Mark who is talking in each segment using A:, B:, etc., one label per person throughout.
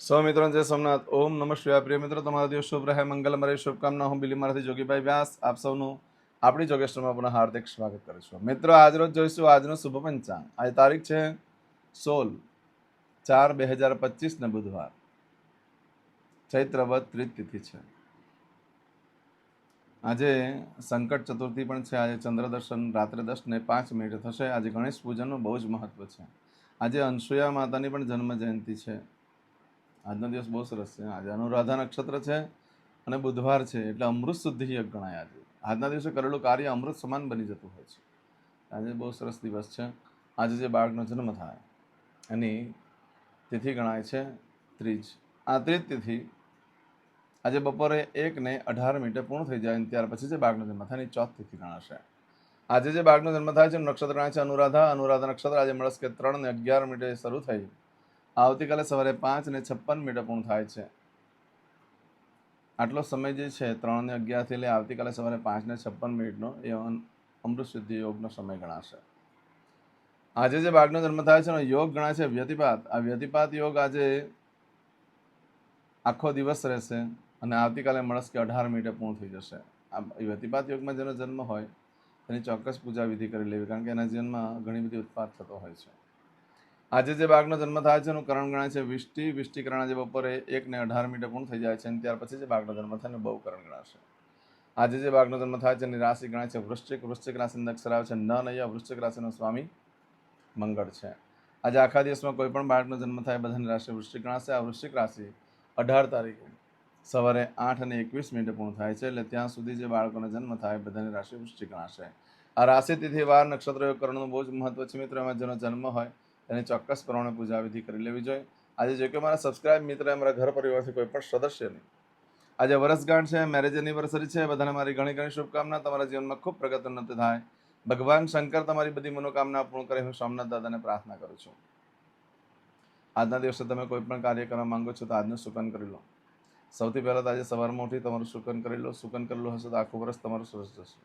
A: સૌ મિત્રો, જય સોમનાથ. ઓમ નમઃ પ્રિય મિત્રો, તમારા દિવસ શુભ રહે મંગલમય રહે શુભકામના. હું બિલીમારાથી જોગીભાઈ વ્યાસ. આપ સૌનું આપણી જોગેશ્વરમાં પુનઃ હાર્દિક સ્વાગત કરું છું. મિત્રો આજરોજ જોઈશું આજનો શુભ પંચાંગ. આજે તારીખ છે સોળ ચાર બે હજાર પચીસને બુધવાર. ચૈત્રવત ત્રીજ તિથિ છે. આજે સંકટ ચતુર્થી પણ છે. આજે ચંદ્ર દર્શન, રાત્રે દસ ને પાંચ મિનિટ થશે. આજે ગણેશ પૂજનનું બહુ જ મહત્વ છે. આજે અનસુયા માતાની પણ જન્મ જયંતિ છે. આજનો દિવસ બહુ સરસ છે. આજે અનુરાધા નક્ષત્ર છે અને બુધવાર છે. એટલે અમૃત શુદ્ધિ યજ્ઞ ગણાય આજે. આજના દિવસે કરેલું કાર્ય અમૃત સમાન બની જતું હોય છે. આજે બહુ સરસ દિવસ છે. આજે જે બાળકનો જન્મ થાય એની તિથિ ગણાય છે ત્રીજ. આ ત્રીજ તિથિ આજે બપોરે એક ને અઢાર મિનિટે પૂર્ણ થઈ જાય અને ત્યાર પછી જે બાળકનો જન્મ થાય એની ચોથ તિથિ ગણાશે. આજે જે બાળકનો જન્મ થાય છે નક્ષત્ર ગણાય છે અનુરાધા. અનુરાધા નક્ષત્ર આજે મળશે કે ત્રણ ને અગિયાર મિનિટે શરૂ થઈ આવતીકાલે સવારે પાંચ ને છપ્પન મિનિટે પૂર્ણ થાય છે. આટલો સમય જે છે, ત્રણ ને અગિયારથી લઈ આવતીકાલે સવારે પાંચ ને છપ્પન મિનિટનો એ અમૃત સિદ્ધિ યોગનો સમય ગણાશે. આજે જે બાળકનો જન્મ થાય છે એનો યોગ ગણાય છે વ્યતિપાત. આ વ્યતિપાત યોગ આજે આખો દિવસ રહેશે અને આવતીકાલે મળસ કે અઢાર મિનિટે પૂર્ણ થઈ જશે. આ વ્યતિપાત યોગમાં જેનો જન્મ હોય, તેની ચોક્કસ પૂજા વિધિ કરી લેવી, કારણ કે એના જીવનમાં ઘણી બધી ઉત્પાદ થતો હોય છે. આજે જે બાળકનો જન્મ થાય છે એનું કરણ ગણાય છે વિષ્ટિ વિષ્ટિકરણ આજે બપોરે એકને અઢાર મિનિટે પૂર્ણ થઈ જાય છે અને ત્યાર પછી જે બાળકનો જન્મ થાય બહુ કરણ ગણાશે. આજે જે બાળકનો જન્મ થાય છે એની રાશિ ગણાય છે વૃશ્ચિક. વૃશ્ચિક રાશિના અક્ષર આવે છે ન નૈયા વૃશ્ચિક રાશિનો સ્વામી મંગળ છે. આજે આખા દિવસમાં કોઈ પણ બાળકનો જન્મ થાય બધાની રાશિ વૃશ્ચિક ગણાશે. આ વૃશ્ચિક રાશિ અઢાર તારીખે સવારે આઠ અને એકવીસ મિનિટે પૂર્ણ થાય છે એટલે ત્યાં સુધી જે બાળકોનો જન્મ થાય બધાની રાશિ વૃશ્ચિક ગણાશે. આ રાશિ તિથિ વાર નક્ષત્ર યોગ કરવાનું બહુ જ મહત્વ છે મિત્રો. એમાં જેનો જન્મ હોય તેની ચોક્કસ પ્રમાણે પૂજા વિધિ કરી લેવી જોઈએ. આજે જો કે મારા સબસ્ક્રાઇબ મિત્ર અમારા ઘર પરિવારથી કોઈ પણ સદસ્ય નહીં. આજે વરસગાંઠ છે મેરેજ એનિવર્સરી છે, બધાને મારી ઘણી ઘણી શુભકામના. તમારા જીવનમાં ખૂબ પ્રગત ઉન્નતિ થાય. ભગવાન શંકર તમારી બધી મનોકામના પૂર્ણ કરે. હું સોમનાથ દાદાને પ્રાર્થના કરું છું. આજના દિવસે તમે કોઈ પણ કાર્ય કરવા માંગો છો તો આજનું સુકન કરી લો. સૌથી પહેલાં તો આજે સવારમાં ઉઠી તમારું સુકન કરી લો. સુકન કરેલું હશે તો આખું વર્ષ તમારું સરસ જશે.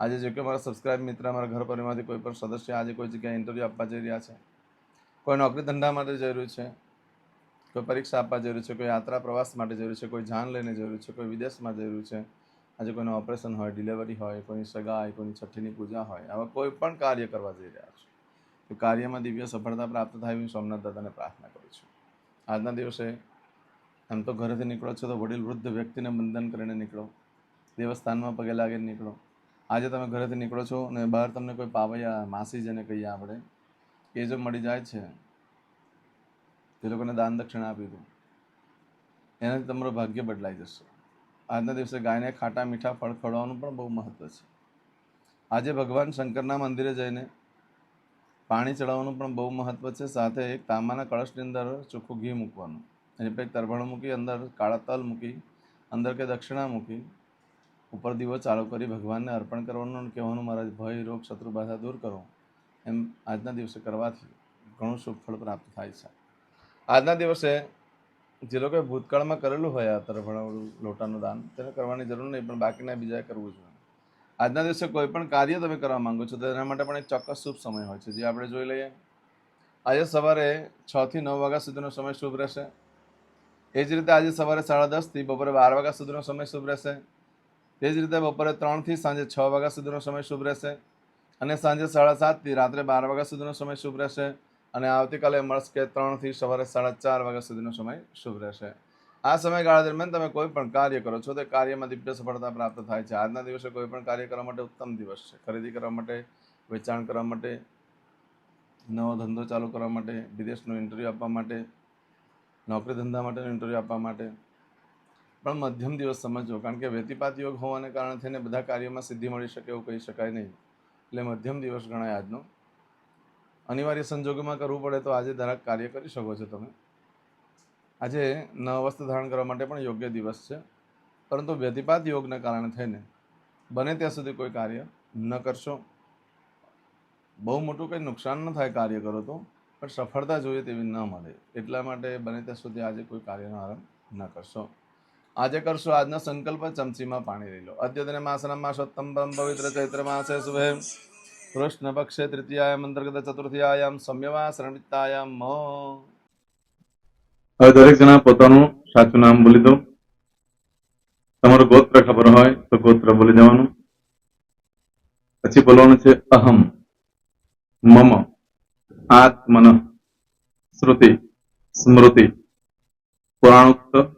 A: આજે જો કે મારા સબસ્ક્રાઇબ મિત્ર અમારા ઘર પરિવારમાંથી કોઈ પણ સદસ્ય આજે કોઈ જગ્યાએ ઇન્ટરવ્યૂ આપવા જઈ રહ્યા છે. કોઈ નોકરી ધંધા માટે જરૂર છે, કોઈ પરીક્ષા આપવા જરૂર છે, કોઈ યાત્રા પ્રવાસ માટે જરૂર છે, કોઈ જાન લઈને જરૂર છે, કોઈ વિદેશમાં જરૂર છે, આજે કોઈનું ઓપરેશન હોય, ડિલિવરી હોય, કોઈની સગાઈ, કોઈની છઠ્ઠીની પૂજા હોય, આવા કોઈ પણ કાર્ય કરવા જઈ રહ્યા છે. તો કાર્યમાં દિવ્ય સફળતા પ્રાપ્ત થાય એવી સોમનાથ દાદાને પ્રાર્થના કરું છું. આજના દિવસે એમ તો ઘરેથી નીકળો છો તો વડીલ વૃદ્ધ વ્યક્તિને બંધન કરીને નીકળો, દેવસ્થાનમાં પગે લાગીને નીકળો. આજે તમે ઘરેથી નીકળો છો અને બહાર તમને કોઈ પાવૈયા, માસી જેને કહીએ આપણે એ જો મળી જાય છે, તે લોકોને દાન દક્ષિણા આપી દો. એનાથી તમારું ભાગ્ય બદલાઈ જશે. આજના દિવસે ગાયને ખાટા મીઠા ફળ ખવડાવવાનું પણ બહુ મહત્ત્વ છે. આજે ભગવાન શંકરના મંદિરે જઈને પાણી ચડાવવાનું પણ બહુ મહત્ત્વ છે, સાથે એક તાંબાના કળશની અંદર ચોખ્ખું ઘી મૂકવાનું. એની પર એક તરભણ મૂકી અંદર કાળા તલ મૂકી, અંદર કે દક્ષિણા મૂકી, ઉપર દીવો ચાલુ કરી ભગવાનને અર્પણ કરવાનું અને કહેવાનું મારા ભય, રોગ, શત્રુ, બાધા દૂર કરો. એમ આજના દિવસે કરવાથી ઘણું શુભ પ્રાપ્ત થાય છે. આજના દિવસે જે લોકોએ ભૂતકાળમાં કરેલું હોય આ તરફણવાળું લોટાનું દાન, તેને કરવાની જરૂર નહીં, પણ બાકીના બીજાએ કરવું જોઈએ. આજના દિવસે કોઈ પણ કાર્ય તમે કરવા માંગો છો, તો એના માટે પણ એક ચોક્કસ શુભ સમય હોય છે. જે આપણે જોઈ લઈએ, આજે સવારે છથી નવ વાગ્યા સુધીનો સમય શુભ રહેશે. એ જ રીતે આજે સવારે સાડા દસથી બપોરે બાર વાગ્યા સુધીનો સમય શુભ રહેશે. તે જ રીતે બપોરે ત્રણથી સાંજે છ વાગ્યા સુધીનો સમય શુભ રહેશે. અને સાંજે સાડા સાતથી રાત્રે બાર વાગ્યા સુધીનો સમય શુભ રહેશે અને આવતીકાલે મળશે ત્રણથી સવારે સાડા ચાર વાગ્યા સુધીનો સમય શુભ રહેશે. આ સમયગાળા દરમિયાન તમે કોઈ પણ કાર્ય કરો છો તે કાર્યમાં દિવ્ય સફળતા પ્રાપ્ત થાય છે. આજના દિવસે કોઈ પણ કાર્ય કરવા માટે ઉત્તમ દિવસ છે. ખરીદી કરવા માટે, વેચાણ કરવા માટે, નવો ધંધો ચાલુ કરવા માટે, વિદેશનું ઇન્ટરવ્યૂ આપવા માટે, નોકરી ધંધા માટેનું ઇન્ટરવ્યૂ આપવા માટે. પણ મધ્યમ દિવસ સમજવો કારણ કે વેતીપાત યોગ હોવાને કારણે થઈને બધા કાર્યોમાં સિદ્ધિ મળી શકે એવું કહી શકાય નહીં. એટલે મધ્યમ દિવસ ગણાય આજનો. અનિવાર્ય સંજોગોમાં કરવું પડે તો આજે દરેક કાર્ય કરી શકો છો તમે. આજે ન વસ્ત્ર ધારણ કરવા માટે પણ યોગ્ય દિવસ છે. પરંતુ વ્યતિપાત યોગના કારણે થઈને બને ત્યાં સુધી કોઈ કાર્ય ન કરશો. બહુ મોટું કંઈ નુકસાન ન થાય કાર્ય કરો તો, પણ સફળતા જોઈએ તેવી ન મળે. એટલા માટે બને ત્યાં સુધી આજે કોઈ કાર્યનો આરંભ ન કરશો. આજે કરશો આજનો સંકલ્પ ચમચીમાં પાણી લઈ લો. અદ્યતને માસના માસોત્તમ પવિત્ર ચૈત્ર માસે શુભે. કૃષ્ણ પક્ષે તૃતીયાયામ અંતર્ગત ચતુર્થીયાયામ સૌમ્યવા મો
B: હવે દરેક જણા પોતાનું સાચું નામ બોલી દો. તમારું ગોત્ર ખબર હોય તો ગોત્ર બોલી દેવાનું. પછી બોલવાનું છે અહમ, મમ, આત્મન, શ્રુતિ, સ્મૃતિ, પુરાણોક્ત